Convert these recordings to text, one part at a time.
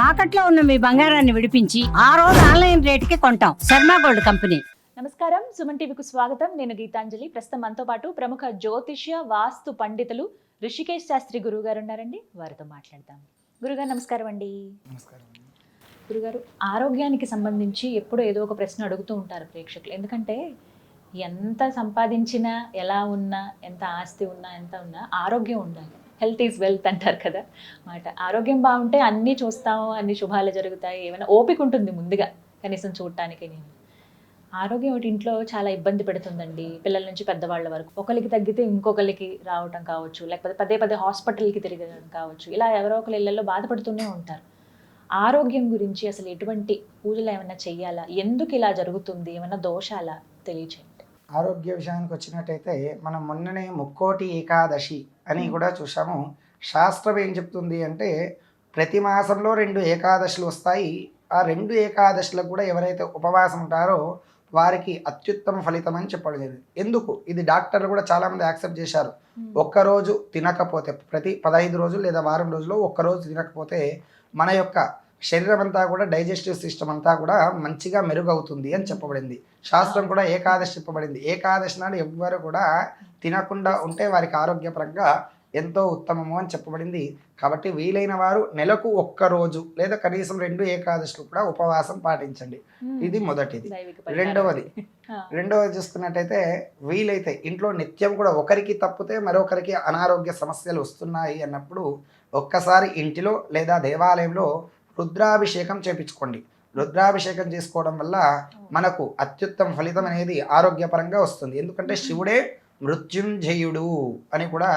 తాకట్లో ఉన్న మీ బంగారాన్ని విడిపించి ఆ రోజు ఆన్లైన్ రేటుకి కొంటాం. Sharma gold company. నమస్కారం. సుమన్ టీవీకు స్వాగతం. నేను గీతాంజలి. ప్రస్తుతం మనతో పాటు ప్రముఖ జ్యోతిష్య వాస్తు పండితులు ఋషికేష్ శాస్త్రి గురువు గారు ఉన్నారండి. వారితో మాట్లాడదాం. గురుగారు నమస్కారం అండి. నమస్కారం గురుగారు ఆరోగ్యానికి సంబంధించి ఎప్పుడూ ఏదో ఒక ప్రశ్న అడుగుతూ ఉంటారు ప్రేక్షకులు. ఎందుకంటే ఎంత సంపాదించినా ఎలా ఉన్నా ఎంత ఆస్తి ఉన్నా ఎంత ఉన్నా ఆరోగ్యం ఉండాలి. హెల్త్ ఈజ్ వెల్త్ అంటారు కదా. మాట ఆరోగ్యం బాగుంటే అన్నీ చూస్తాము అన్ని శుభాలు జరుగుతాయి ఏమైనా ఓపిక ఉంటుంది ముందుగా కనీసం చూడటానికి నేను. ఆరోగ్యం ఒకటి ఇంట్లో చాలా ఇబ్బంది పెడుతుందండి పిల్లల నుంచి పెద్దవాళ్ళ వరకు. ఒకరికి తగ్గితే ఇంకొకరికి రావటం కావచ్చు లేకపోతే పదే పదే హాస్పిటల్కి తిరగడం కావచ్చు ఇలా ఎవరో ఒకరి ఇళ్ళలో బాధపడుతూనే ఉంటారు. ఆరోగ్యం గురించి అసలు ఎటువంటి పూజలు ఏమైనా చేయాలా ఎందుకు ఇలా జరుగుతుంది? ఏమైనా దోషాలా? తెలియచేయండి. ఆరోగ్య విషయానికి వచ్చినట్టయితే మనం మొన్ననే ముక్కోటి ఏకాదశి అని కూడా చూసాము శాస్త్రం ఏం చెప్తుంది అంటే ప్రతి మాసంలో రెండు ఏకాదశులు వస్తాయి. ఆ రెండు ఏకాదశులకు కూడా ఎవరైతే ఉపవాసం ఉంటారో వారికి అత్యుత్తమ ఫలితం అని చెప్పడం జరిగింది ఎందుకు? ఇది డాక్టర్లు కూడా చాలామంది యాక్సెప్ట్ చేశారు. ఒక్కరోజు తినకపోతే ప్రతి పదహైదు రోజులు లేదా వారం రోజుల్లో ఒక్కరోజు తినకపోతే మన యొక్క శరీరం అంతా కూడా డైజెస్టివ్ సిస్టమ్ అంతా కూడా మంచిగా మెరుగవుతుంది అని చెప్పబడింది. శాస్త్రం కూడా ఏకాదశి చెప్పబడింది. ఏకాదశి నాడు ఎవ్వరు కూడా తినకుండా ఉంటే వారికి ఆరోగ్యపరంగా ఎంతో ఉత్తమము అని చెప్పబడింది. కాబట్టి వీలైన వారు నెలకు ఒక్క రోజు లేదా కనీసం రెండు ఏకాదశులు కూడా ఉపవాసం పాటించండి. ఇది మొదటిది. రెండవది. రెండవది చూసుకున్నట్టయితే వీలైతే ఇంట్లో నిత్యం కూడా ఒకరికి తప్పితే మరొకరికి అనారోగ్య సమస్యలు వస్తున్నాయి అన్నప్పుడు ఒక్కసారి ఇంటిలో లేదా దేవాలయంలో రుద్రాభిషేకం చేపించుకోండి. రుద్రాభిషేకం చేసుకోవడం వల్ల మనకు అత్యుత్తమ ఫలితం అనేది ఆరోగ్యపరంగా వస్తుంది. ఎందుకంటే శివుడే మృత్యుంజయుడు అని కూడా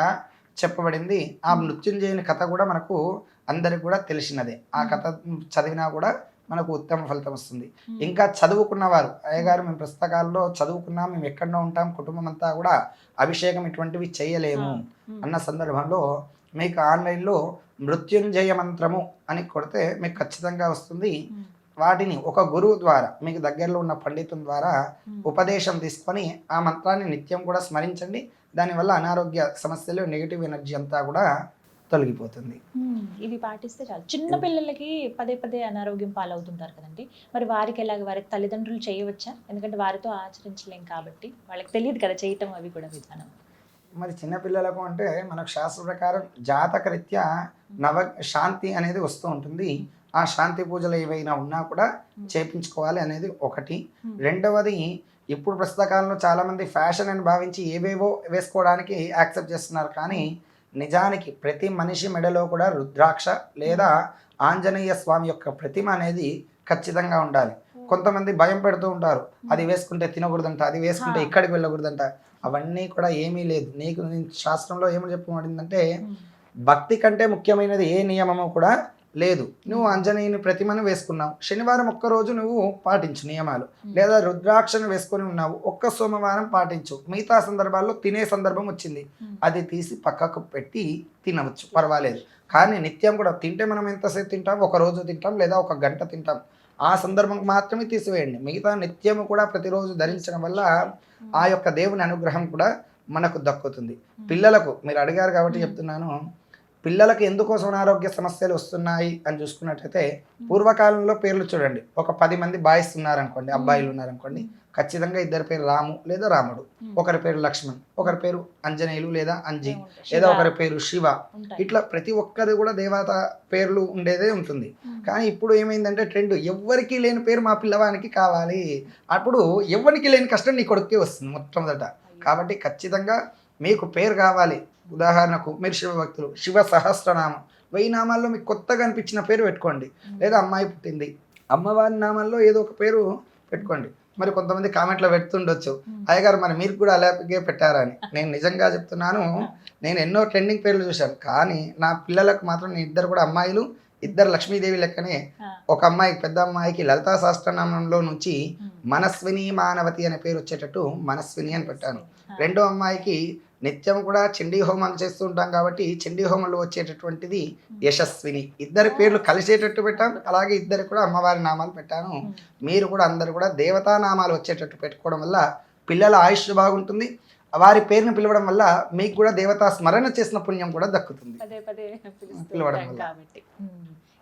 చెప్పబడింది. ఆ మృత్యుంజయుని కథ కూడా మనకు అందరికి కూడా తెలిసినదే. ఆ కథ చదివినా కూడా మనకు ఉత్తమ ఫలితం వస్తుంది. ఇంకా చదువుకున్నవారు అయ్యగారు మేము పుస్తకాల్లో చదువుకున్నాం మేము ఎక్కడో ఉంటాం కుటుంబం అంతా కూడా అభిషేకం ఇటువంటివి చేయలేము అన్న సందర్భంలో మీకు ఆన్లైన్లో మృత్యుంజయ మంత్రము అని కొడితే మీకు ఖచ్చితంగా వస్తుంది. వాటిని ఒక గురువు ద్వారా మీకు దగ్గరలో ఉన్న పండితుల ద్వారా. ఉపదేశం తీసుకొని ఆ మంత్రాన్ని నిత్యం కూడా స్మరించండి. దానివల్ల అనారోగ్య సమస్యలు నెగిటివ్ ఎనర్జీ అంతా కూడా తొలగిపోతుంది. ఇవి పాటిస్తే చాలు. చిన్న పిల్లలకి పదే పదే అనారోగ్యం పాలవుతుంటారు కదండి. మరి వారికి ఎలాగ వారి తల్లిదండ్రులు చేయవచ్చా? ఎందుకంటే వారితో ఆచరించలేం కాబట్టి వాళ్ళకి తెలియదు కదా చేయటం అవి కూడా విధానం. మరి చిన్నపిల్లలకు అంటే మనకు శాస్త్ర ప్రకారం జాతక రీత్యా నవ శాంతి అనేది వస్తూ ఉంటుంది. ఆ శాంతి పూజలు ఏవైనా ఉన్నా కూడా చేపించుకోవాలి అనేది ఒకటి. రెండవది ఇప్పుడు ప్రస్తుత కాలంలో చాలామంది ఫ్యాషన్ అని భావించి ఏవేవో వేసుకోవడానికి యాక్సెప్ట్ చేస్తున్నారు. కానీ నిజానికి ప్రతి మనిషి మెడలో కూడా రుద్రాక్ష లేదా ఆంజనేయ స్వామి యొక్క ప్రతిమ అనేది ఖచ్చితంగా ఉండాలి. కొంతమంది భయం పెడుతూ ఉంటారు. అది వేసుకుంటే తినకూడదంట అది వేసుకుంటే. ఇక్కడికి వెళ్ళకూడదంట. అవన్నీ కూడా ఏమీ లేదు. నీకు నేను శాస్త్రంలో ఏమని చెప్పబడిందంటే. భక్తి కంటే ముఖ్యమైనది ఏ నియమము కూడా లేదు. నువ్వు అంజనేయుని ప్రతిమను వేసుకున్నావు. శనివారం ఒక్క రోజు నువ్వు పాటించు నియమాలు. లేదా రుద్రాక్షను వేసుకొని ఉన్నావు. ఒక్క సోమవారం పాటించు. మిగతా సందర్భాల్లో తినే సందర్భం వచ్చింది. అది తీసి పక్కకు పెట్టి తినవచ్చు. పర్వాలేదు. కానీ నిత్యం కూడా తింటే మనం ఎంతసేపు తింటాం? ఒక రోజు తింటాం లేదా ఒక గంట తింటాం? ఆ సందర్భం మాత్రమే తీసివేయండి. మిగతా నిత్యము కూడా ప్రతిరోజు ధరించడం వల్ల ఆ యొక్క దేవుని అనుగ్రహం కూడా మనకు దక్కుతుంది. పిల్లలకు మీరు అడిగారు కాబట్టి చెప్తున్నాను. పిల్లలకు ఎందుకోసం అనారోగ్య సమస్యలు వస్తున్నాయి అని చూసుకున్నట్టయితే పూర్వకాలంలో పేర్లు చూడండి ఒక పది మంది బాయ్స్ ఉన్నారనుకోండి అబ్బాయిలు ఉన్నారనుకోండి ఖచ్చితంగా ఇద్దరి పేరు రాము లేదా రాముడు. ఒకరి పేరు లక్ష్మణ్ ఒకరి పేరు అంజనేయులు లేదా అంజి. లేదా ఒకరి పేరు శివ. ఇట్లా ప్రతి ఒక్కరి కూడా దేవత పేర్లు ఉండేదే ఉంటుంది. కానీ ఇప్పుడు ఏమైందంటే ట్రెండ్ ఎవ్వరికి లేని పేరు మా పిల్లవానికి కావాలి అప్పుడు ఎవరికి లేని కష్టం నీ కొడుకే వస్తుంది మొట్టమొదట కాబట్టి ఖచ్చితంగా మీకు పేరు కావాలి ఉదాహరణకు మీరు శివ భక్తులు శివ సహస్రనామం. వెయ్యి నామాల్లో మీకు కొత్తగా అనిపించిన పేరు పెట్టుకోండి. లేదా అమ్మాయి పుట్టింది. అమ్మవారి నామాల్లో ఏదో ఒక పేరు పెట్టుకోండి. మరి కొంతమంది కామెంట్లో పెడుతుండొచ్చు. అయ్యగారు మరి మీరు కూడా అలాగే పెట్టారని నేను నిజంగా చెప్తున్నాను నేను ఎన్నో ట్రెండింగ్ పేర్లు చూశాను. కానీ నా పిల్లలకు మాత్రం నేను ఇద్దరు కూడా అమ్మాయిలు ఇద్దరు లక్ష్మీదేవి లెక్కనే. ఒక అమ్మాయికి పెద్ద అమ్మాయికి లలితా సహస్రనామంలో నుంచి. మనస్విని మానవతి అనే పేరు వచ్చేటట్టు మనస్విని అని పెట్టాను. రెండో అమ్మాయికి నిత్యం కూడా చండీ హోమాలు చేస్తూ ఉంటాం కాబట్టి చండీ హోమంలో వచ్చేటటువంటిది యశస్విని. ఇద్దరి పేర్లు కలిసేటట్టు పెట్టాను అలాగే ఇద్దరు కూడా అమ్మవారి నామాలు పెట్టాను. మీరు కూడా అందరు కూడా దేవతా నామాలు వచ్చేటట్టు పెట్టుకోవడం వల్ల పిల్లల ఆయుష్ బాగుంటుంది. వారి పేరుని పిలవడం వల్ల మీకు కూడా దేవతా స్మరణ చేసిన పుణ్యం కూడా దక్కుతుంది. పిలవడం వల్ల.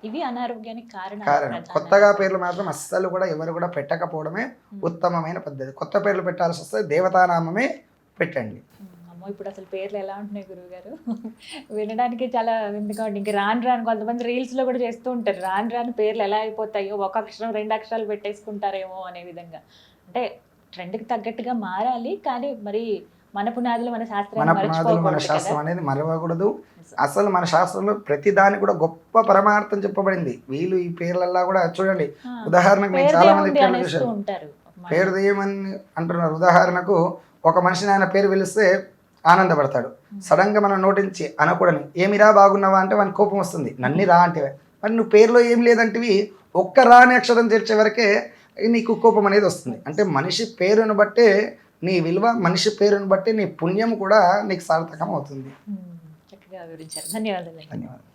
ఇవి అనారోగ్యానికి కారణం. కారణం కొత్తగా పేర్లు మాత్రం అస్సలు కూడా ఎవరు కూడా పెట్టకపోవడమే ఉత్తమమైన పద్ధతి. కొత్త పేర్లు పెట్టాల్సి వస్తే దేవతానామమే పెట్టండి. అమ్మో ఇప్పుడు అసలు పేర్లు ఎలా ఉంటున్నాయి గురువు గారు వినడానికి చాలా వింతగా ఉంటుంది ఇంక రాను రాను కొంతమంది reels లో కూడా చేస్తూ ఉంటారు. రాను రాను పేర్లు ఎలా అయిపోతాయో ఒక అక్షరం రెండు అక్షరాలు పెట్టేసుకుంటారేమో అనే విధంగా. అంటే ట్రెండ్కి తగ్గట్టుగా మారాలి కానీ మరి మన పునాదులు మన మన పునాదులు మన మర్చిపోకూడదు శాస్త్రం. అనేది మరవకూడదు. అసలు మన శాస్త్రంలో ప్రతి దాని కూడా గొప్ప పరమార్థం చెప్పబడింది. వీళ్ళు ఈ పేర్లల్లా కూడా చూడండి. ఉదాహరణకు నేను చాలా మంది పేర్లు చూశాను. ఉంటారు. పేరు దేయమని అంటున్నారు? ఉదాహరణకు ఒక మనిషిని ఆయన పేరు పిలిస్తే ఆనందపడతాడు. సడన్గా మనం నోటించి అనకూడని ఏమిరా బాగున్నావా? అంటే వానికి కోపం వస్తుంది. నన్ని రా అంటే. మరి నువ్వు పేరులో ఏం లేదంటివి ఒక్క రా అనే అక్షరం తెరిచే వరకే నీకు కోపం అనేది వస్తుంది. అంటే మనిషి పేరును బట్టే నీ విలువ మనిషి పేరును బట్టి నీ పుణ్యం కూడా నీకు సార్థకం అవుతుంది. ధన్యవాదాలు ధన్యవాదాలు.